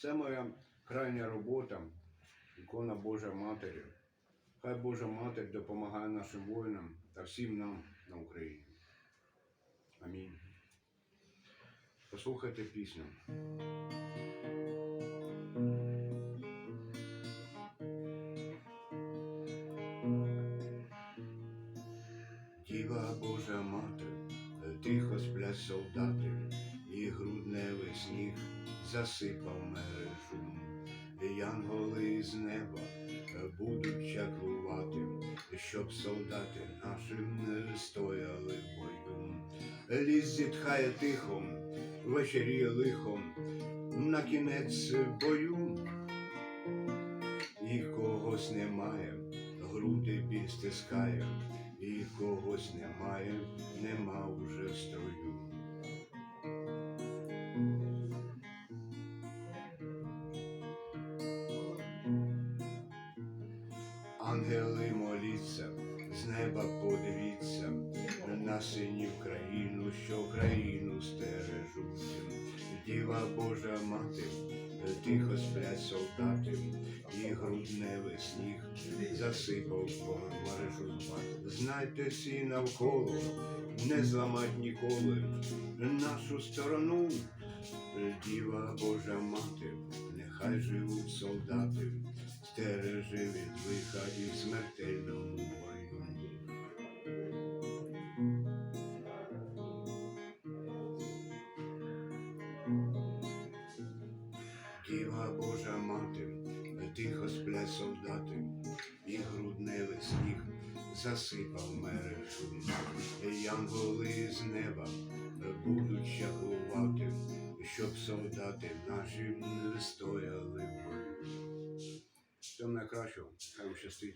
Це моя крайня робота, ікона Божа Матері. Хай Божа Матір допомагає нашим воїнам та всім нам на Україні. Амінь. Послухайте пісню. Діва Божа мати, тихо сплять солдати, засипав мережу. Янголи з неба будуть чаклувати, щоб солдати нашим не стояли в бою. Ліс зітхає тихо, вечеріє лихом, на кінець бою. І когось немає, груди біль стискає, і когось немає, нема вже строю. Ангели моліться, з неба подивіться на синів країну, що країну стережуть. Діва Божа мати, тихо сплять солдати, і грудневий сніг засипав мережу. Знайте всі навколо, не зламать ніколи нашу сторону. Діва Божа мати, нехай живуть солдати, стережи від і смертельному бою. Діва Божа мати, тихо сплять солдати, і грудневий сніг засипав мережу. Янголи з неба будуть чаклувати, щоб солдати наші не стояли бою. Всього найкращого, хай вам щастить.